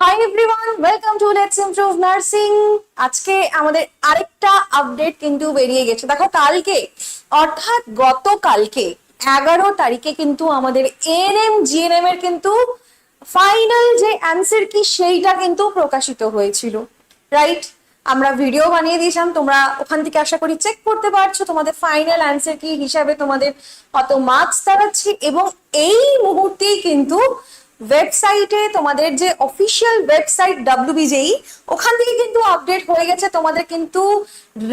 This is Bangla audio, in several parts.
Hi everyone welcome to let's improve nursing আজকে আমাদের আরেকটা আপডেট কিন্তু বেরিয়ে গেছে। দেখো, কালকে, অর্থাৎ গতকালকে, এগারো তারিখে কিন্তু আমাদের এএনএম জিএনএম এর কিন্তু ফাইনাল যে অ্যান্সার কি, সেইটা কিন্তু প্রকাশিত হয়েছিল। রাইট আমরা ভিডিও বানিয়ে দিয়েছিলাম। তোমরা ওখান থেকে আশা করি চেক করতে পারছ তোমাদের ফাইনাল অ্যান্সার কি হিসাবে তোমাদের কত মার্কস দাঁড়াচ্ছে। এবং এই মুহূর্তেই কিন্তু ওয়েবসাইটে তোমাদের যে অফিসিয়াল ওয়েবসাইট ডাব্লিউবিজেই ওখান থেকে কিন্তু আপডেট হয়ে গেছে তোমাদের কিন্তু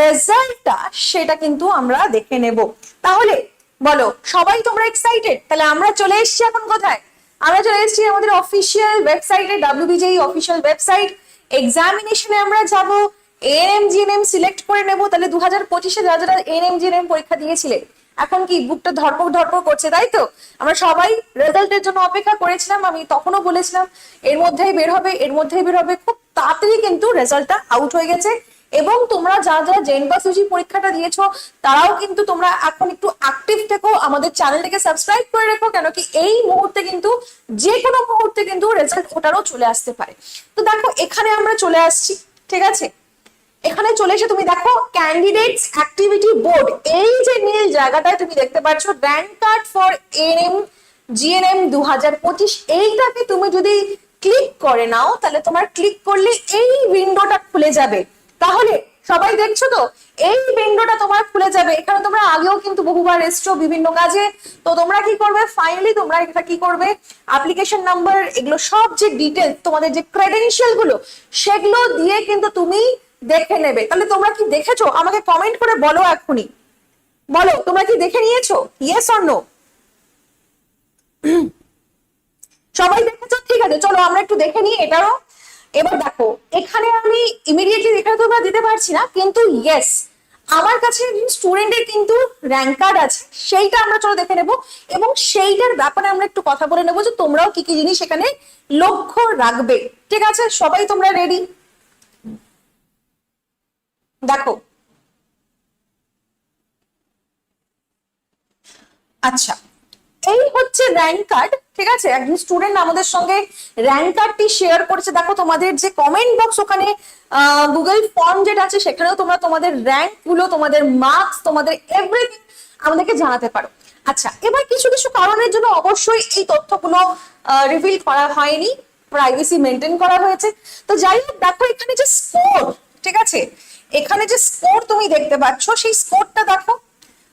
রেজাল্টটা সেটা কিন্তু আমরা দেখে নেব। তাহলে বলো, সবাই তোমরা এক্সাইটেড তাহলে আমরা চলে এসেছি এখন কোথায়? আমরা চলে এসেছি আমাদের অফিসিয়াল ওয়েবসাইটে ডাব্লিউবিজেই অফিসিয়াল ওয়েবসাইট এক্সামিনেশনে আমরা যাব এএনএম জিএনএম সিলেক্ট করে নেব। তাহলে দু হাজার পঁচিশে যারা যারা এএনএম পরীক্ষা দিয়েছিলে এখন কি বুকটা ধরপক ধরপক করছে, তাই তো? আমরা সবাই রেজাল্টের জন্য অপেক্ষা করেছিলাম, আমি তখনও বলেছিলাম, এর মধ্যেই বের হবে, এর মধ্যেই বের হবে। খুব তাড়াতাড়ি কিন্তু রেজাল্টটা আউট হয়ে গেছে। এবং তোমরা যা যা জেন বা সুজি পরীক্ষাটা দিয়েছ, তারাও কিন্তু তোমরা এখন একটু অ্যাক্টিভ থেকো, আমাদের চ্যানেলটাকে সাবস্ক্রাইব করে রেখো কেন কি এই মুহূর্তে কিন্তু যে কোনো মুহূর্তে কিন্তু রেজাল্ট ওটারও চলে আসতে পারে। তো দেখো, এখানে আমরা চলে আসছি, ঠিক আছে? এখানে চলে এসে তুমি দেখো ক্যান্ডিডেটস অ্যাক্টিভিটি বোর্ড এই যে নীল জায়গাটায় তুমি দেখতে পাচ্ছ rank card for NM GNM দু হাজার পঁচিশ, এইটাকে তুমি যদি ক্লিক করে নাও, তাহলে তোমার ক্লিক করলে এই উইন্ডোটা খুলে যাবে। তাহলে সবাই দেখছ তো? এই উইন্ডোটা তোমার খুলে যাবে। এখানে তোমরা আগেও কিন্তু বহুবার এসছো বিভিন্ন কাজে। তো তোমরা কি করবে? ফাইনালি তোমরা এটা কি করবে? অ্যাপ্লিকেশন নাম্বার এগুলো সব যে ডিটেলস তোমাদের যে ক্রেডেনশিয়ালগুলো, সেগুলো দিয়ে কিন্তু তুমি দেখে নেবে। তাহলে তোমরা কি দেখেছ? আমাকে কমেন্ট করে বলো এখনই বলো, তোমরা কি দেখে নিয়েছো? ইয়েস অর নো সবাই দেখেছ? ঠিক আছে, চলো আমরা একটু দেখে নিই এটারও। এবার দেখো, এখানে আমি ইমিডিয়েটলি এখানে তোমরা দিতে পারছি না, কিন্তু ইয়েস আমার কাছে স্টুডেন্টের কিন্তু র্যাঙ্ক কার্ড আছে, সেইটা আমরা চলো দেখে নেব। এবং সেইটার ব্যাপারে আমরা একটু কথা বলে নেব যে তোমরাও কি কি জিনিস এখানে লক্ষ্য রাখবে। ঠিক আছে? সবাই তোমরা রেডি দেখো। আচ্ছা এই হচ্ছে র্যাঙ্ক কার্ড ঠিক আছে? একজন স্টুডেন্ট আমাদের সঙ্গে র্যাঙ্ক কার্ডটি শেয়ার করেছে। দেখো, তোমাদের যে কমেন্ট বক্স ওখানে গুগল ফর্ম যেটা আছে, সেখানেও তোমরা তোমাদের র্যাঙ্কগুলো, তোমাদের মার্কস তোমাদের এভরিথিং আমাদেরকে জানাতে পারো। আচ্ছা এবার কিছু কিছু কারণের জন্য অবশ্যই এই তথ্যগুলো রিভিল করা হয়নি। প্রাইভেসি মেনটেন করা হয়েছে। তো যাই হোক, দেখো এখানে যে স্কোর ঠিক আছে? এখানে যে স্কোর তুমি দেখতে পাচ্ছ, সেই স্কোরটা দেখো।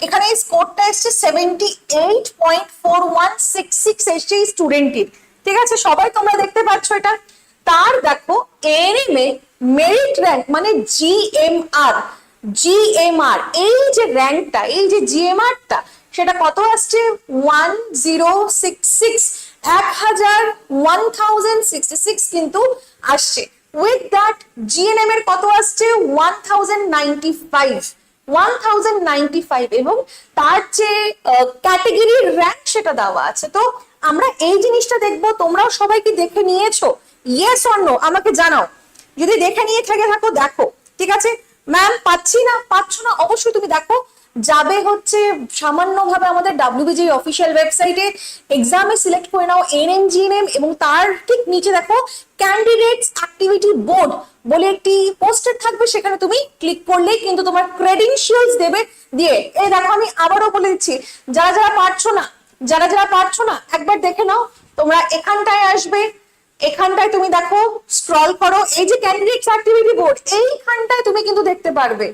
এখানে এই স্কোরটা এসছে seventy eight point four one six six এসছে এই স্টুডেন্টের ঠিক আছে? সবাই তোমরা দেখতে পাচ্ছ এটা। তার দেখো এনএম এ মেরিট র্যাঙ্ক মানে জিএমআর জিএমআর এই যে র্যাঙ্কটা এই যে জি এম জিএমআরটা সেটা কত আসছে? ওয়ান জিরো সিক্স সিক্স এক হাজার ওয়ান থাউজেন্ড সিক্সটি সিক্স কিন্তু আসছে। উইথ দ্যাট জিএনএম এর কত আসছে? One thousand five one thousand five এবং তার যে ক্যাটেগরি র্যাঙ্ক সেটা দেওয়া আছে। তো আমরা এই জিনিসটা দেখব, তোমরাও সবাই কি দেখে নিয়েছো? ইয়েস অন্য আমাকে জানাও। যদি দেখে নিয়ে থেকে থাকো, দেখো। ঠিক আছে? ম্যাম পাচ্ছি না? পাচ্ছ না? অবশ্যই তুমি দেখো। যাবে হচ্ছে সামান্যভাবে আমাদের ডাব্লিউবিজি অফিসিয়াল ওয়েবসাইটে এক্সামে সিলেক্ট করে নাও এনএম জিএনএম এবং তার ঠিক নিচে দেখো ক্যান্ডিডেটস অ্যাক্টিভিটি বোর্ড বলে একটি পোস্টার থাকবে, সেখানে তুমি ক্লিক করলেই কিন্তু তোমার ক্রেডেনশিয়ালস দেবে দিয়ে। এই দেখো আমি আবারও বলে দিচ্ছি, যারা যারা পারছ না, যারা যারা পারছ না, একবার দেখে নাও তোমরা এখানটায় আসবে, এখানটায় তুমি দেখো স্ক্রল করো, এই যে ক্যান্ডিডেটস অ্যাক্টিভিটি বোর্ড এইখানটায় তুমি কিন্তু দেখতে পারবে।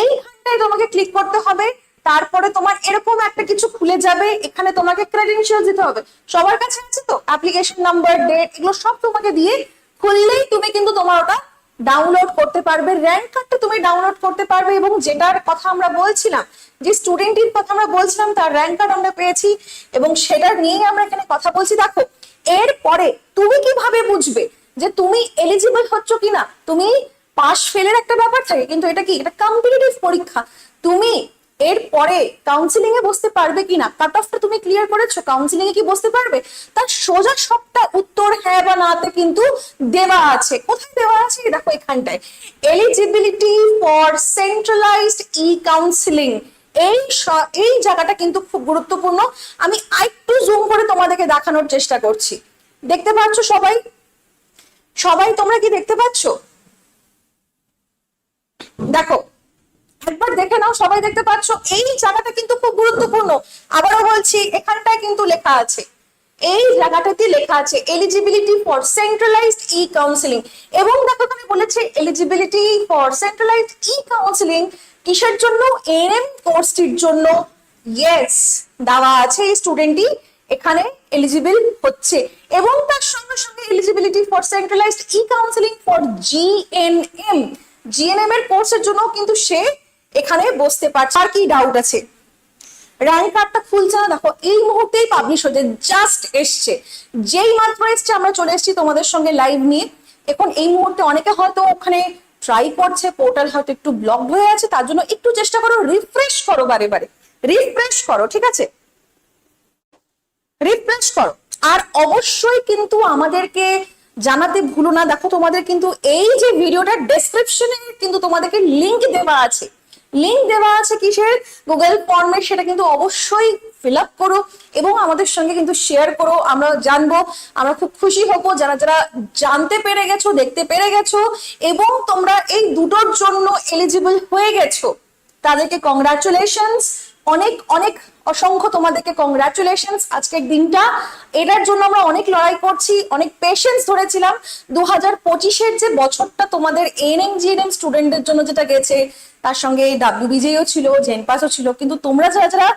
এইখানটায় তোমাকে ক্লিক করতে হবে, তারপরে তোমার এরকম একটা কিছু খুলে যাবে, এখানে তোমাকে ক্রেডেনশিয়াল দিতে হবে। সবার কাছে আছে তো? অ্যাপ্লিকেশন নাম্বার ডেট এগুলো সব তোমাকে দিয়ে খুললেই তুমি কিন্তু তোমার ওটা ডাউনলোড করতে পারবে। র্যাঙ্ক কার্ডটা তুমি ডাউনলোড করতে পারবে এবং যেটার কথা আমরা বলছিলাম, যে স্টুডেন্টের কথা আমরা বলছিলাম, তার র্যাঙ্ক কার্ড আমরা পেয়েছি এবং সেটা নিয়েই আমরা এখানে কথা বলছি। দেখো, এরপরে তুমি কীভাবে বুঝবে যে তুমি এলিজিবল হচ্ছ কিনা? তুমি পাস ফেলের একটা ব্যাপার থাকে, কিন্তু এটা কি? এটা কম্পিটিটিভ পরীক্ষা। তুমি এরপরে কাউন্সিলিং এ বসতে পারবে কিনা? কাট অফটা তুমি ক্লিয়ার করেছ? কাউন্সিলিং এ কি বসতে পারবে? তার সোজা সবটা উত্তর হ্যাঁ বা নাতে কিন্তু দেওয়া আছে। কোথায় দেওয়া আছে? দেখো এখানটায়। Eligibility for centralised e counselling এই এই জায়গাটা কিন্তু খুব গুরুত্বপূর্ণ। আমি আরেকটু জুম করে তোমাদেরকে দেখানোর চেষ্টা করছি। দেখতে পাচ্ছ সবাই? সবাই তোমরা কি দেখতে পাচ্ছ? দেখো, একবার দেখে নাও, সবাই দেখতে পাচ্ছ, এই জায়গাটা কিন্তু খুব গুরুত্বপূর্ণ। আবারও বলছি, এখানটায় কিন্তু লেখা আছে। এই জায়গাটাতে লেখা আছে eligibility for centralised e counselling এবং দেখো এখানে বলেছে eligibility for centralised e counselling কিসের জন্য? এনএম কোর্সটির জন্য। ইয়েস দেওয়া আছে এই স্টুডেন্টই এখানে এলিজিবল হচ্ছে। এবং তার সঙ্গে সঙ্গে eligibility for centralised e counselling for GNM GNM এর কোর্সের জন্য কিন্তু সে এখানে বসতে পারছে। আর কি ডাউট আছে? র্যাঙ্ক কার্ডটা খুলছে না, দেখো, এই মুহূর্তেই পাবলিশ হয়েছে জাস্ট এসছে। যেই মাত্র এসছে, আমরা চলে এসেছি তোমাদের সঙ্গে লাইভ নিয়ে। এখন এই মুহূর্তে অনেকে হয়তো ওখানে ট্রাই করছে পোর্টাল হয়তো একটু ব্লক হয়ে আছে, তার জন্য একটু চেষ্টা করো রিফ্রেশ করো বারে বারে। রিফ্রেশ করো, ঠিক আছে? রিফ্রেশ করো। আর অবশ্যই কিন্তু আমাদেরকে জানাতে ভুলো না। দেখো, তোমাদের কিন্তু এই যে ভিডিওটা ডেসক্রিপশনে কিন্তু তোমাদেরকে লিংক দেওয়া আছে। লিংক দেওয়া আছে কিসের? গুগল ফর্মে সেটা কিন্তু অবশ্যই ফিল আপ করো এবং আমাদের সঙ্গে কিন্তু শেয়ার করো। আমরা জানব, আমরা খুব খুশি হব। যারা যারা জানতে পেরে গেছো, দেখতে পেরে গেছো এবং তোমরা এই দুটোর জন্য এলিজিবল হয়ে গেছো, তাদেরকে কংগ্রাচুলেশনস অনেক অনেক অসংখ্য তোমাদেরকে কংগ্রাচুলেশন আজকের দিনটা। এটার জন্য আমরা অনেক লড়াই করছি, অনেক পেশেন্স ধরেছিলাম। দু হাজার পঁচিশের যে বছরটা তোমাদের এনএম জিএনএম স্টুডেন্টদের জন্য যেটা গেছে, তার সঙ্গে ডাব্লিউবিজেও ছিল জেন পাসও ছিল। কিন্তু তোমরা যারা যারা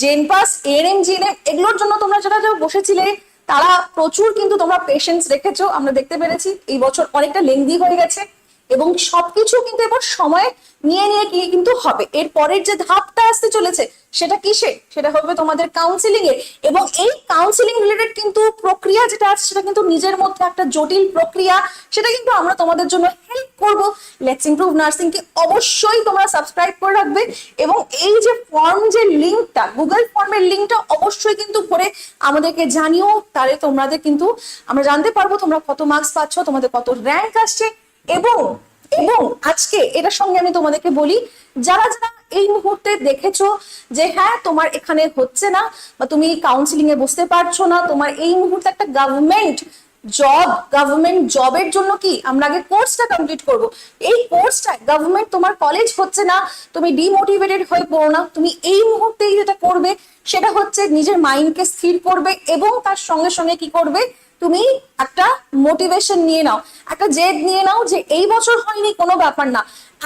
জেন পাস এনএম জিএনএম এগুলোর জন্য তোমরা যারা যারা বসেছিলে, তারা প্রচুর কিন্তু তোমরা পেশেন্স রেখেছো। আমরা দেখতে পেরেছি, এই বছর অনেকটা লেন্দি হয়ে গেছে। এবং সবকিছু কিন্তু এবার সময় নিয়ে নিয়ে গিয়ে কিন্তু হবে। এর পরের যে ধাপটা আসতে চলেছে, সেটা কিসে? সেটা হবে তোমাদের কাউন্সিলিং এ। এবং এই কাউন্সিলিং রিলেটেড কিন্তু প্রক্রিয়া যেটা আছে, সেটা কিন্তু নিজের মধ্যে একটা জটিল প্রক্রিয়া। সেটা কিন্তু আমরা তোমাদের জন্য হেল্প করব। লেটস ইমপ্রুভ নার্সিং কে অবশ্যই তোমরা সাবস্ক্রাইব করে রাখবে। এবং এই যে ফর্ম যে লিঙ্কটা গুগল ফর্মের লিঙ্কটা অবশ্যই কিন্তু করে আমাদেরকে জানিও। তাহলে তোমাদের কিন্তু আমরা জানতে পারব তোমরা কত মার্কস পাচ্ছ, তোমাদের কত র্যাঙ্ক আসছে। এবং এবং আজকে এটার সঙ্গে আমি তোমাদেরকে বলি, যারা যারা এই মুহূর্তে দেখেছ যে হ্যাঁ তোমার এখানে হচ্ছে না বা তুমি কাউন্সিলিং এ বসতে পারছ না, তোমার এই মুহূর্তে একটা গভর্নমেন্ট জব গভর্নমেন্ট জবের জন্য কি আমরা আগে কোর্সটা কমপ্লিট করব? এই কোর্সটা গভর্নমেন্ট তোমার কলেজ হচ্ছে না, তুমি ডিমোটিভেটেড হয়ে পড়ো না, তুমি এই মুহূর্তেই যেটা করবে সেটা হচ্ছে নিজের মাইন্ডকে স্থির করবে এবং তার সঙ্গে সঙ্গে কি করবে? তুমি একটা মোটিভেশন নিয়ে নাও, একটা জেদ নিয়ে নাও যে এই বছর হয়নি, কোনো ব্যাপার না।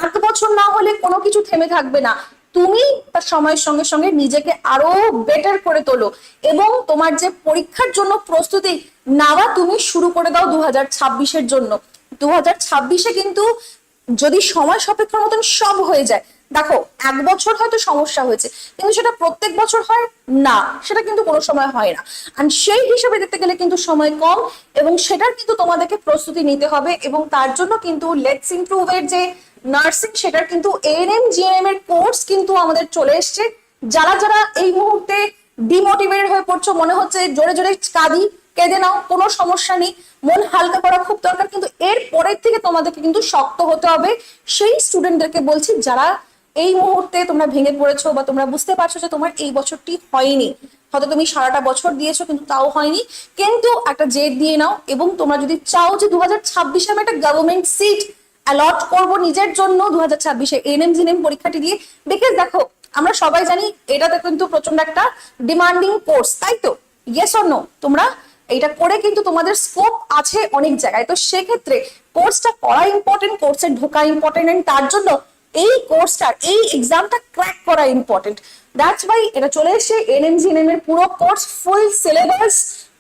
এক বছর না হলে কোনো কিছু থেমে থাকবে না। তুমি তার সময়ের সঙ্গে সঙ্গে নিজেকে আরও বেটার করে তোলো এবং তোমার যে পরীক্ষার জন্য প্রস্তুতি নেওয়া তুমি শুরু করে দাও দু হাজার ছাব্বিশের জন্য। দু হাজার ছাব্বিশে কিন্তু যদি সময় সাপেক্ষ মতন সব হয়ে যায়, দেখো, এক বছর হয়তো সমস্যা হয়েছে, কিন্তু সেটা প্রত্যেক বছর হয়? না, সেটা কিন্তু কোনো সময় হয় না। আর সেই হিসেবে দেখতে গেলে কিন্তু সময় কম এবং সেটার কিন্তু তোমাদেরকে প্রস্তুতি নিতে হবে এবং তার জন্য কিন্তু লেটস ইমপ্রুভ এর যে নার্সিং সেটার কিন্তু এএনএম জিএনএম এর কোর্স কিন্তু আমাদের চলে এসছে। যারা যারা এই মুহূর্তে ডিমোটিভেটেড হয়ে পড়ছো, মনে হচ্ছে জোরে জোরে কাঁদি কেঁদে নাও, কোনো সমস্যা নেই। মন হালকা করা খুব দরকার, কিন্তু এর পরের থেকে তোমাদেরকে কিন্তু শক্ত হতে হবে। সেই স্টুডেন্টদেরকে বলছি, যারা এই মুহূর্তে তোমরা ভেঙে পড়েছো বা তোমরা বুঝতে পারছ যে তোমার এই বছরটি হয়নি। হয়তো তুমি সারাটা বছর দিয়েছ, কিন্তু তাও হয়নি। কিন্তু একটা জেদ দিয়ে নাও, এবং তোমরা যদি চাও যে দু হাজার ছাব্বিশে আমি একটা গভর্নমেন্ট সিট অ্যালট করব নিজের জন্য দু হাজার ছাব্বিশে এনএম জিএনএম পরীক্ষাটি দিয়ে বিকজ দেখো, আমরা সবাই জানি এটাতে কিন্তু প্রচণ্ড একটা ডিমান্ডিং কোর্স তাই তো? ইয়েস অর নো তোমরা এটা করে কিন্তু তোমাদের স্কোপ আছে অনেক জায়গায়। তো সেক্ষেত্রে কোর্সটা করা ইম্পর্টেন্ট কোর্সে ঢোকা ইম্পর্টেন্ট এন্ড তার জন্য এই কোর্সটা এই এক্সামটা ক্র্যাক করা ইম্পর্টেন্ট দ্যাটস ওয়াই এটা চলে এসে এনএমজিএনএম এর পুরো কোর্স ফুল সিলেবাস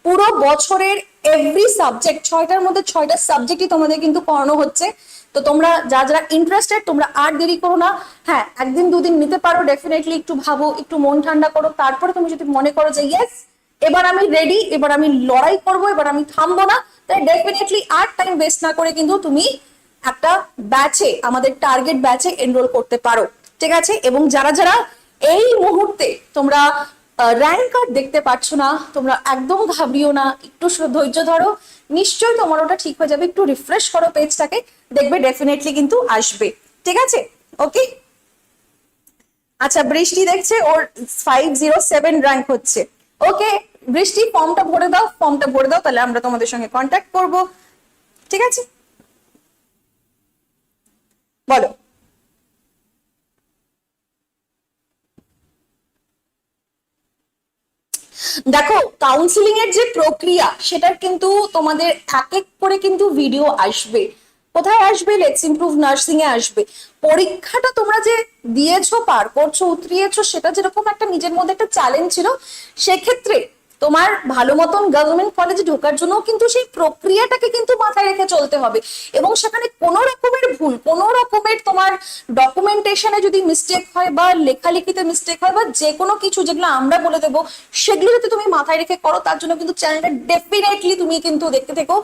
পুরো বছরের এভরি সাবজেক্ট ছয়টার মধ্যে ছয়টা সাবজেক্টই তোমাদের কিন্তু পড়ানো হচ্ছে। তো তোমরা যা যারা ইন্টারেস্টেড তোমরা আর দেরি করো না। হ্যাঁ একদিন দুদিন নিতে পারো ডেফিনেটলি একটু ভাবো, একটু মন ঠান্ডা করো। তারপরে তুমি যদি মনে করো যে ইয়েস এবার আমি রেডি এবার আমি লড়াই করব, এবার আমি থামবো না। তাই ডেফিনেটলি আর টাইম ওয়েস্ট না করে কিন্তু তুমি একটা ব্যাচে আমাদের টার্গেট ব্যাচে এনরোল করতে পারো। ঠিক আছে? এবং যারা যারা এই মুহূর্তে তোমরা র্যাঙ্ক কার্ড দেখতে পাচ্ছ না, তোমরা একদম ঘাবড়িও না, একটু ধৈর্য ধরো। নিশ্চয়ই তোমার ওটা ঠিক হয়ে যাবে, একটু রিফ্রেশ করো পেজটাকে দেখবে ডেফিনেটলি কিন্তু আসবে। ঠিক আছে? ওকে আচ্ছা বৃষ্টি দেখছে, ওর ফাইভ জিরো সেভেন র্যাঙ্ক হচ্ছে। ওকে বৃষ্টি ফর্মটা ভরে দাও ফর্মটা ভরে দাও, তাহলে আমরা তোমাদের সঙ্গে কন্ট্যাক্ট করব। ঠিক আছে? বলো। দেখো কাউন্সিলিং এর যে প্রক্রিয়া, সেটার কিন্তু তোমাদের এক এক করে কিন্তু ভিডিও আসবে। কোথায় আসবে? লেটস ইমপ্রুভ নার্সিং এ আসবে। পরীক্ষাটা তোমরা যে দিয়েছ, পার করছ, উতরিয়েছো, সেটা যেরকম একটা নিজের মধ্যে একটা চ্যালেঞ্জ ছিল, সেক্ষেত্রে তোমার ভালো মতন গভর্নমেন্ট কলেজে ঢোকার জন্য কিন্তু সেই প্রক্রিয়াটাকে কিন্তু মাথায় রেখে চলতে হবে। এবং সেখানে কোনো রকমের ভুল, কোনো রকমের তোমার ডকুমেন্টেশনে যদি মিস্টেক হয় বা লেখালেখিতে মিস্টেক হয় বা যে কোনো কিছু যেগুলো আমরা বলে দেবো, সেগুলো যদি তুমি মাথায় রেখে করো, তার জন্য কিন্তু চ্যানেলটা ডেফিনেটলি তুমি কিন্তু দেখতে থেকো।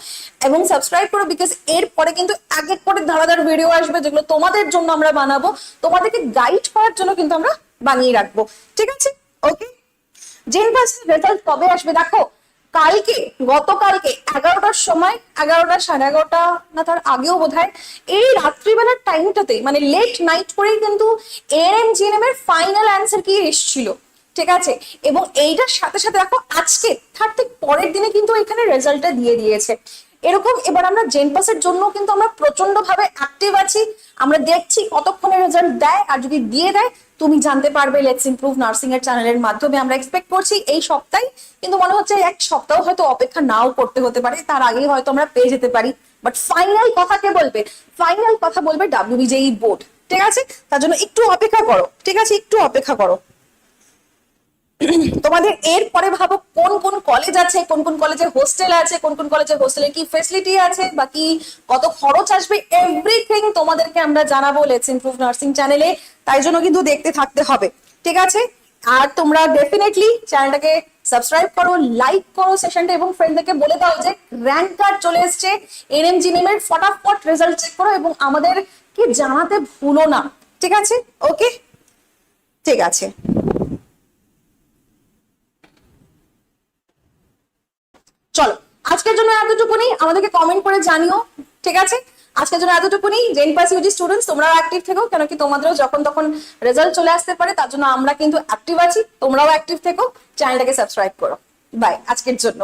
এবং সাবস্ক্রাইব করো বিকজ এরপরে কিন্তু এক এক করে ধারাধার ভিডিও আসবে যেগুলো তোমাদের জন্য আমরা বানাবো। তোমাদেরকে গাইড করার জন্য কিন্তু আমরা বানিয়ে রাখব। ঠিক আছে? ওকে জেন পাসের রেজাল্ট কবে আসবে? দেখো, কালকে, গতকালকে এগারোটার সময়, এগারোটা, সাড়ে এগারোটা না তার আগেও বোধ হয় এই রাত্রিবেলার টাইমটাতে মানে লেট নাইট করেই কিন্তু এর এম জিএনএম এর ফাইনাল অ্যান্সার কি এসেছিল? ঠিক আছে? এবং এইটার সাথে সাথে দেখো, আজকে, তার ঠিক পরের দিনে কিন্তু এখানে রেজাল্টটা দিয়ে দিয়েছে। এরকম এবার আমরা জেন পাসের জন্য কিন্তু আমরা প্রচণ্ড ভাবে অ্যাক্টিভ আছি। আমরা দেখছি কতক্ষণে রেজাল্ট দেয়, আর যদি দিয়ে দেয় তুমি জানতে পারবে লেটস ইমপ্রুভ নার্সিং এর চ্যানেলের মাধ্যমে আমরা এক্সপেক্ট করছি এই সপ্তাহে। কিন্তু মনে হচ্ছে এক সপ্তাহ হয়তো অপেক্ষা নাও করতে হতে পারে, তার আগেই হয়তো আমরা পেয়ে যেতে পারি। বাট ফাইনাল কথা কে বলবে? ফাইনাল কথা বলবে ডাব্লিউবিজেই বোর্ড ঠিক আছে? তার জন্য একটু অপেক্ষা করো, ঠিক আছে? একটু অপেক্ষা করো। তোমাদের এরপরে ভাবো কোন কোন কলেজ আছে, কোন কোন কলেজে হোস্টেল আছে, কোন কোন কলেজে হোস্টেলে কি ফেসিলিটি আছে বা কি কত খরচ আসবে এভরিথিং তোমাদেরকে আমরা জানাব লেটস ইমপ্রুভ নার্সিং চ্যানেলে তাই জন্য কিন্তু দেখতে থাকতে হবে, ঠিক আছে? আর তোমরা ডেফিনেটলি চ্যানেলটাকে সাবস্ক্রাইব করো লাইক করো সেশনটা এবং ফ্রেন্ডদেরকে বলে দাও যে র্যাঙ্ক কার্ড চলে এসছে। এনএম জিএনএম এর ফটাফট রেজাল্ট চেক করো এবং আমাদেরকে জানাতে ভুলো না, ঠিক আছে? ওকে ঠিক আছে। চলো, আজকের জন্য এতটুকুনি। আমাদেরকে কমেন্ট করে জানিও, ঠিক আছে? আজকের জন্য এতটুকুনি। জেন পাস ইউজি স্টুডেন্টস তোমরাও অ্যাক্টিভ থেকো কেন কি তোমাদেরও যখন তখন রেজাল্ট চলে আসতে পারে, তার জন্য আমরা কিন্তু অ্যাক্টিভ আছি, তোমরাও অ্যাক্টিভ থেকো চ্যানেলটাকে সাবস্ক্রাইব করো। বাই আজকের জন্য।